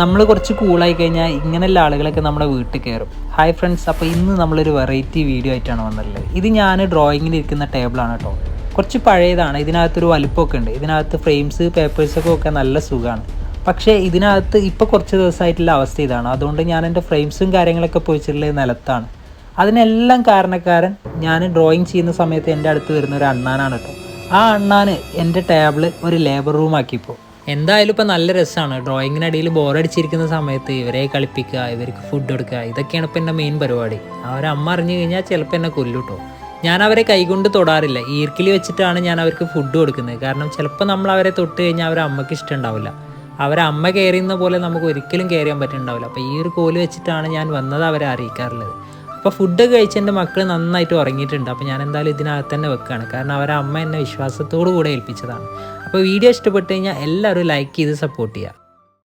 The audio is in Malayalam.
നമ്മൾ കുറച്ച് കൂളായി കഴിഞ്ഞാൽ ഇങ്ങനെയുള്ള ആളുകളൊക്കെ നമ്മുടെ വീട്ടിൽ കയറും. ഹായ് ഫ്രണ്ട്സ് അപ്പോൾ ഇന്ന് നമ്മളൊരു വെറൈറ്റി വീഡിയോ ആയിട്ടാണ് വന്നിട്ടുള്ളത്. ഇത് ഞാൻ ഡ്രോയിങ്ങിൽ ഇരിക്കുന്ന ടേബിളാണ് കേട്ടോ കുറച്ച് പഴയതാണ്. ഇതിനകത്തൊരു വലുപ്പമൊക്കെ ഉണ്ട്. ഇതിനകത്ത് ഫ്രെയിംസ് പേപ്പേഴ്സൊക്കെ ഒക്കെ നല്ല സുഖമാണ്. പക്ഷേ ഇതിനകത്ത് ഇപ്പോൾ കുറച്ച് ദിവസമായിട്ടുള്ള അവസ്ഥ ഇതാണ്. അതുകൊണ്ട് ഞാൻ എന്റെ ഫ്രെയിംസും കാര്യങ്ങളൊക്കെ പോയിച്ചിട്ടുള്ളത് നിലത്താണ്. അതിനെല്ലാം കാരണക്കാരൻ ഞാൻ ഡ്രോയിങ് ചെയ്യുന്ന സമയത്ത് എന്റെ അടുത്ത് വരുന്ന ഒരു അണ്ണാനാണ് കേട്ടോ ആ അണ്ണാന് എന്റെ ടേബിൾ ഒരു ലേബർ റൂം ആക്കിപ്പോൾ എന്തായാലും ഇപ്പോൾ നല്ല രസമാണ് ബോർ ബോറടിച്ചിരിക്കുന്ന സമയത്ത് ഇവരെ കളിപ്പിക്കുക ഇവർക്ക് ഫുഡ് കൊടുക്കുക ഇതൊക്കെയാണ് ഇപ്പം എന്റെ മെയിൻ പരിപാടി. അവരമ്മ അറിഞ്ഞു കഴിഞ്ഞാൽ ചിലപ്പോൾ എന്നെ കൊല്ലൂട്ടോ ഞാൻ അവരെ കൈകൊണ്ട് തൊടാറില്ല. ഈർക്കിലി വെച്ചിട്ടാണ് ഞാൻ അവർക്ക് ഫുഡ് കൊടുക്കുന്നത്. കാരണം ചിലപ്പോൾ നമ്മൾ അവരെ തൊട്ട് കഴിഞ്ഞാൽ അവരെ അമ്മയ്ക്ക് ഇഷ്ടമുണ്ടാവില്ല അവരെ അമ്മ കയറിയുന്ന പോലെ നമുക്ക് ഒരിക്കലും കയറിയാൻ പറ്റുന്നുണ്ടാവില്ല അപ്പോൾ ഈ ഒരു കോൽ വെച്ചിട്ടാണ് ഞാൻ വന്നത് അവരെ അറിയിക്കാറുള്ളത്. അപ്പോൾ ഫുഡ് കഴിച്ച് എന്റെ മക്കൾ നന്നായിട്ട് ഉറങ്ങിയിട്ടുണ്ട്. അപ്പോൾ ഞാൻ എന്തായാലും ഇതിനകത്ത് തന്നെ വെക്കുകയാണ് കാരണം അവരെ അമ്മ എന്നെ വിശ്വാസത്തോടു കൂടെ ഏൽപ്പിച്ചതാണ്. അപ്പോൾ വീഡിയോ ഇഷ്ടപ്പെട്ട് കഴിഞ്ഞാൽ എല്ലാവരും ലൈക്ക് ചെയ്ത് സപ്പോർട്ട് ചെയ്യുക.